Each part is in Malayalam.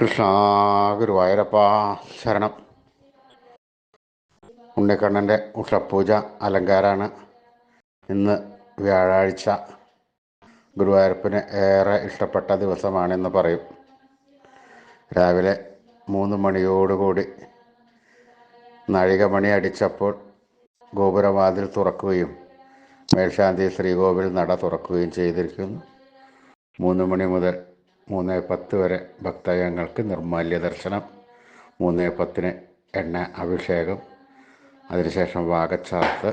കൃഷ്ണ ഗുരുവായൂരപ്പ ശരണം. ഉണ്ണിക്കണ്ണന്റെ ഉഷപ്പൂജ അലങ്കാരാണ്. ഇന്ന് വ്യാഴാഴ്ച ഗുരുവായൂരപ്പന് ഏറെ ഇഷ്ടപ്പെട്ട ദിവസമാണെന്ന് പറയും. രാവിലെ മൂന്ന് മണിയോടുകൂടി നാഴികമണി അടിച്ചപ്പോൾ ഗോപുരവാതിൽ തുറക്കുകയും മേൽശാന്തി ശ്രീകോവിൽ നട തുറക്കുകയും ചെയ്തിരിക്കുന്നു. മൂന്ന് മണി മുതൽ മൂന്ന് പത്ത് വരെ ഭക്തജനങ്ങൾക്ക് നിർമാല്യ ദർശനം മൂന്ന് പത്തിന് എണ്ണ അഭിഷേകം അതിനുശേഷം വാഗച്ചാർത്ത്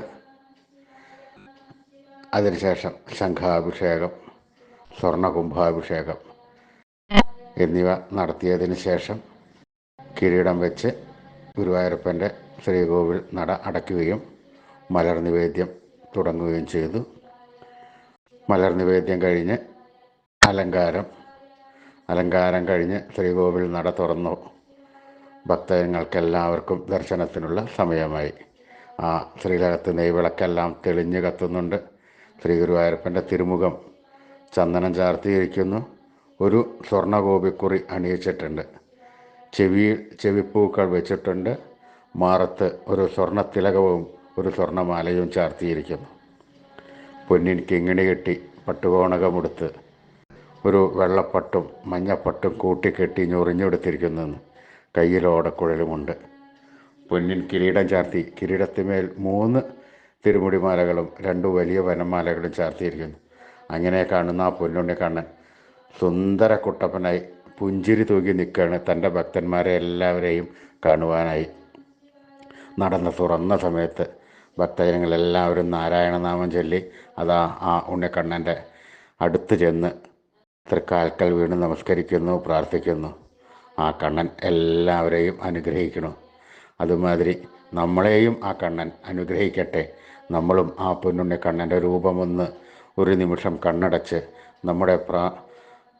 അതിനുശേഷം ശംഖാഭിഷേകം സ്വർണകുംഭാഭിഷേകം എന്നിവ നടത്തിയതിന് ശേഷം കിരീടം വെച്ച് ഗുരുവായൂരപ്പന്റെ ശ്രീകോവിൽ നട അടയ്ക്കുകയും മലർ നിവേദ്യം തുടങ്ങുകയും ചെയ്തു. മലർ നിവേദ്യം കഴിഞ്ഞ് അലങ്കാരം അലങ്കാരം കഴിഞ്ഞ് ശ്രീകോവിൽ നട തുറന്നു. ഭക്തജനങ്ങൾക്കെല്ലാവർക്കും ദർശനത്തിനുള്ള സമയമായി. ആ ശ്രീലകത്ത് നെയ്വിളക്കെല്ലാം തെളിഞ്ഞ് കത്തുന്നുണ്ട്. ശ്രീ ഗുരുവായൂരപ്പന്റെ തിരുമുഖം ചന്ദനം ചാർത്തിയിരിക്കുന്നു. ഒരു സ്വർണഗോപിക്കുറി അണിയിച്ചിട്ടുണ്ട്. ചെവി ചെവിപ്പൂക്കൾ വെച്ചിട്ടുണ്ട്. മാറത്ത് ഒരു സ്വർണ തിലകവും ഒരു സ്വർണമാലയും ചാർത്തിയിരിക്കുന്നു. പൊന്നിൻ കിങ്ങിണി കെട്ടി പട്ടുകോണകമെടുത്ത് ഒരു വെള്ളപ്പട്ടും മഞ്ഞപ്പട്ടും കൂട്ടിക്കെട്ടി ഞൊറിഞ്ഞെടുത്തിരിക്കുന്നതെന്ന് കയ്യിൽ ഓടക്കുഴലുമുണ്ട്. പൊന്നിൻ കിരീടം ചാർത്തി കിരീടത്തിന്മേൽ മൂന്ന് തിരുമുടിമാലകളും രണ്ട് വലിയ വനമാലകളും ചാർത്തിയിരിക്കുന്നു. അങ്ങനെ കാണുന്ന ആ പൊന്നുണ്ണി കണ്ണൻ സുന്ദര കുട്ടപ്പനായി പുഞ്ചിരി തൂക്കി നിൽക്കുകയാണ് തന്റെ ഭക്തന്മാരെ എല്ലാവരെയും കാണുവാനായി. നടന്ന തുറന്ന സമയത്ത് ഭക്തജനങ്ങളെല്ലാവരും നാരായണനാമം ചൊല്ലി അതാ ആ ഉണ്ണിക്കണ്ണന്റെ അടുത്ത് ചെന്ന് തൃക്കാൽക്കൽ വീണ് നമസ്കരിക്കുന്നു പ്രാർത്ഥിക്കുന്നു. ആ കണ്ണൻ എല്ലാവരെയും അനുഗ്രഹിക്കണം. അതുമാതിരി നമ്മളെയും ആ കണ്ണൻ അനുഗ്രഹിക്കട്ടെ. നമ്മളും ആ പൊന്നുണ്ണി കണ്ണന്റെ രൂപമൊന്ന് ഒരു നിമിഷം കണ്ണടച്ച് നമ്മുടെ പ്രാ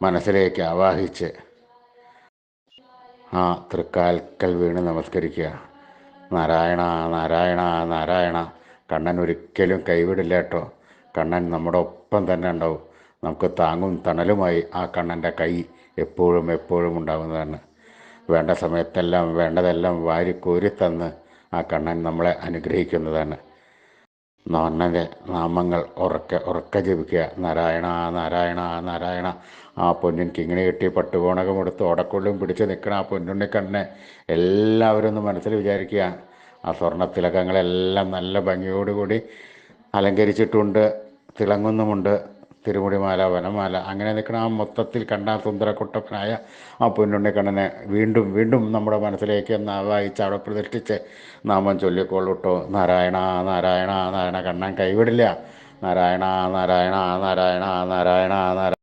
മനസ്സിലേക്ക് ആവാഹിച്ച് ആ തൃക്കാൽക്കൽ വീണ് നമസ്കരിക്കുക. നാരായണ നാരായണ നാരായണ. കണ്ണൻ ഒരിക്കലും കൈവിടില്ല കേട്ടോ. കണ്ണൻ നമ്മുടെ ഒപ്പം തന്നെ ഉണ്ടാവും. നമുക്ക് താങ്ങും തണലുമായി ആ കണ്ണന്റെ കൈ എപ്പോഴും എപ്പോഴും ഉണ്ടാകുന്നതാണ്. വേണ്ട സമയത്തെല്ലാം വേണ്ടതെല്ലാം വാരി കോരി തന്ന് ആ കണ്ണൻ നമ്മളെ അനുഗ്രഹിക്കുന്നതാണ്. നന്നന്റെ നാമങ്ങൾ ഉറക്കെ ഉറക്കെ ജപിക്കുക. നാരായണ നാരായണ നാരായണ. ആ പൊന്നിൻ കിങ്ങിണി കെട്ടി പട്ടുകോണകമെടുത്ത് ഓടക്കൊള്ളും പിടിച്ച് നിൽക്കണ ആ പൊന്നുണ്ണിക്കണ്ണനെ എല്ലാവരും ഒന്ന് മനസ്സിൽ വിചാരിക്കുക. ആ സ്വർണ തിലകങ്ങളെല്ലാം നല്ല ഭംഗിയോടുകൂടി അലങ്കരിച്ചിട്ടുണ്ട് തിളങ്ങുന്നുമുണ്ട്. തിരുമുടിമാല വനമാല അങ്ങനെ നിൽക്കുന്ന ആ മൊത്തത്തിൽ കണ്ട സുന്ദരക്കുട്ടപ്പനായ ആ പൊന്നുണ്ണിക്കണ്ണനെ വീണ്ടും വീണ്ടും നമ്മുടെ മനസ്സിലേക്ക് വായിച്ച് അവിടെ പ്രതിഷ്ഠിച്ച് നാമം ചൊല്ലിക്കൊള്ളൂട്ടോ. നാരായണ നാരായണ നാരായണ കണ്ണൻ കൈവിടില്ല. നാരായണ നാരായണ നാരായണ നാരായണ നാരായണ.